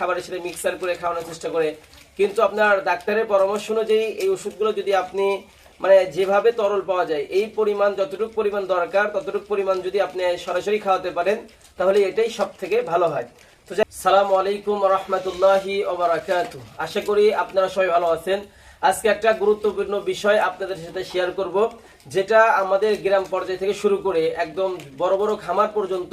খাবারের সাথে মিক্সার করে খাওয়ানোর চেষ্টা করে। কিন্তু আপনার ডাক্তারের পরামর্শ অনুযায়ী এই ওষুধগুলো যদি আপনি মানে যেভাবে তরল পাওয়া যায়, এই পরিমাণ যতটুকু পরিমাণ দরকার, ততটুকু পরিমাণ যদি আপনি সরাসরি খাওয়াতে পারেন, তাহলে এটাই সব থেকে ভালো হয়। তো সালামু আলাইকুম রহমতুল্লাহি ওবরাকাতু আশা করি আপনারা সবাই ভালো আছেন। আজকে একটা গুরুত্বপূর্ণ বিষয় আপনাদের সাথে শেয়ার করব, যেটা আমাদের গ্রাম পর্যায় থেকে শুরু করে একদম বড় বড় খামার পর্যন্ত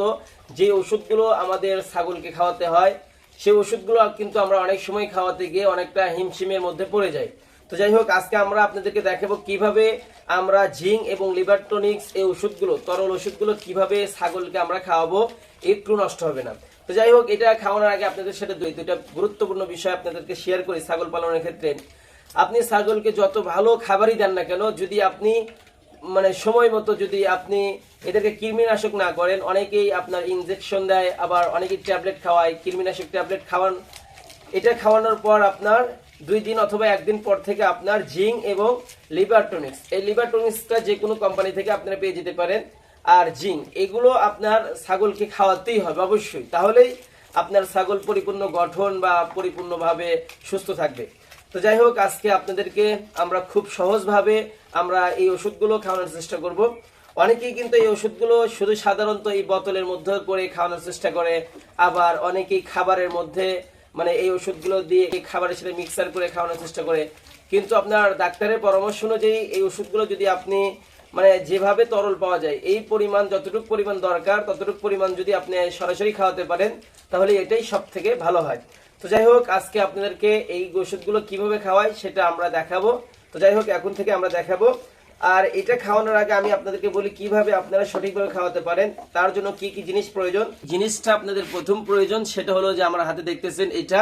যে ওষুধগুলো আমাদের ছাগলকে খাওয়াতে হয় সেই ওষুধগুলো কিন্তু আমরা অনেক সময় খাওয়াতে গিয়ে অনেকটা হিমশিমের মধ্যে পড়ে যাই। তো যাই হোক, আজকে আমরা আপনাদেরকে দেখাবো কীভাবে আমরা জিঙ্ক এবং লিভারটনিক্স এই ওষুধগুলো, তরল ওষুধগুলো কীভাবে ছাগলকে আমরা খাওয়াবো, একটু নষ্ট হবে না। তো যাই হোক, এটা খাওয়ানোর আগে আপনাদের সাথে দুই, দুইটা গুরুত্বপূর্ণ বিষয় আপনাদেরকে শেয়ার করি ছাগল পালনের ক্ষেত্রে। আপনি ছাগলকে যত ভালো খাবারই দেন না কেন, যদি আপনি মানে সময় মতো যদি আপনি এদেরকে কৃমিনাশক না করেন, অনেকেই আপনার ইনজেকশন দেয়, আবার অনেকেই ট্যাবলেট খাওয়ায়, কৃমিনাশক ট্যাবলেট খাওয়ান। এটা খাওয়ানোর পর আপনার দুই দিন অথবা একদিন পর থেকে আপনার জিং এবং লিভার টনিক্স। এই লিভার টনিক্সটা যে কোনো কোম্পানি থেকে আপনারা পেয়ে যেতে পারেন। আর জিং এগুলো আপনার ছাগলকে খাওয়াতেই হবে অবশ্যই। তাহলেই আপনার ছাগল পরিপূর্ণ গঠন বা পরিপূর্ণভাবে সুস্থ থাকবে। তো যাই হোক, আজকে আপনাদেরকে আমরা খুব সহজভাবে আমরা এই ওষুধগুলো খাওয়ানোর চেষ্টা করব। অনেকেই কিন্তু এই ওষুধগুলো শুধু সাধারণত এই বোতলের মধ্যে করে খাওয়ানোর চেষ্টা করে, আবার অনেকেই খাবারের মধ্যে মানে এই ওষুধগুলো দিয়ে এই খাবারের সাথে মিক্সার করে খাওয়ানোর চেষ্টা করে। কিন্তু আপনার ডাক্তারের পরামর্শ অনুযায়ী এই ওষুধগুলো যদি আপনি মানে যেভাবে তরল পাওয়া যায়, এই পরিমাণ যতটুকু পরিমাণ দরকার, ততটুকু পরিমাণ যদি আপনি সরাসরি খাওয়াতে পারেন, তাহলে এটাই সব থেকে ভালো হয়। তো যাই হোক, আজকে আপনাদেরকে এই ওষুধগুলো কীভাবে খাওয়াই সেটা আমরা দেখাবো। তো যাই হোক, এখন থেকে আমরা দেখাবো। আর এটা খাওয়ানোর আগে আমি আপনাদেরকে বলি কীভাবে আপনারা সঠিকভাবে খাওয়াতে পারেন, তার জন্য কি কি জিনিস প্রয়োজন। জিনিসটা আপনাদের প্রথম প্রয়োজন, সেটা হলো যে আমার হাতে দেখতেছেন এটা।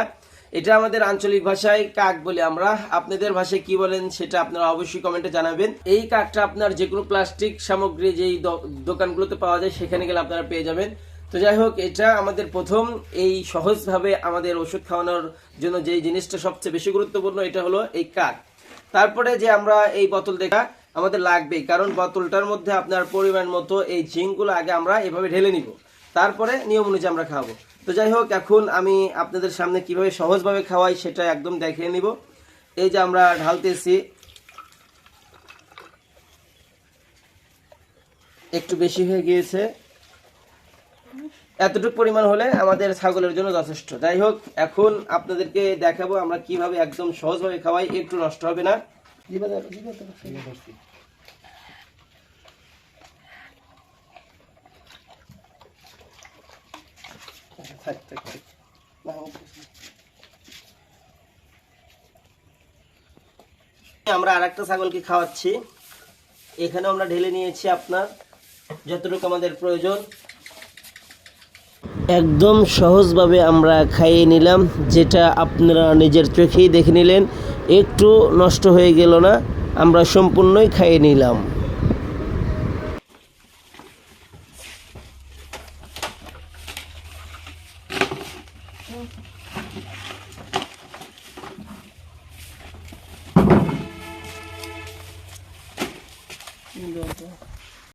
এটা আমাদের আঞ্চলিক ভাষায় কাক বলে আমরা। আপনাদের ভাষায় কি বলেন সেটা আপনারা অবশ্যই কমেন্টে জানাবেন। এই কাকটা আপনার যে কোনো প্লাস্টিক সামগ্রী যেই দোকানগুলোতে পাওয়া যায়, সেখানে গেলে আপনারা পেয়ে যাবেন। তো যাই হোক, এটা আমাদের প্রথম। এই সহজভাবে আমাদের ওষুধ খাওয়ানোর জন্য যেই জিনিসটা সবচেয়ে বেশি গুরুত্বপূর্ণ, এটা হলো এই কাক। তারপরে যে আমরা এই বোতল দেখা, আমাদের লাগবেই, কারণ বোতলটার মধ্যে আপনার পরিমাণ মতো এই জিঙ্কগুলো আগে আমরা এভাবে ঢেলে নিব। তারপরে নিয়ম অনুযায়ী আমরা খাওয়াবো তো যাই হোক, এখন আমি আপনাদের সামনে কীভাবে সহজভাবে খাওয়াই সেটা একদম দেখিয়ে নিব। এই যে আমরা ঢালতেছি। একটু বেশি হয়ে গিয়েছে। এতটুকু পরিমাণ হলে আমাদের ছাগলের জন্য যথেষ্ট। যাই হোক, এখন আপনাদেরকে দেখাবো আমরা কীভাবে একদম সহজভাবে খাওয়াই, একটু নষ্ট হবে না। আমরা আর একটা ছাগলকে খাওয়াচ্ছি। এখানেও আমরা ঢেলে নিয়েছি আপনার, যতটুকু আমাদের প্রয়োজন। একদম সহজভাবে আমরা খাইয়ে নিলাম, যেটা আপনারা নিজের চোখেই দেখে নিলেন। একটু নষ্ট হয়ে গেল না, আমরা সম্পূর্ণই খাইয়ে নিলাম।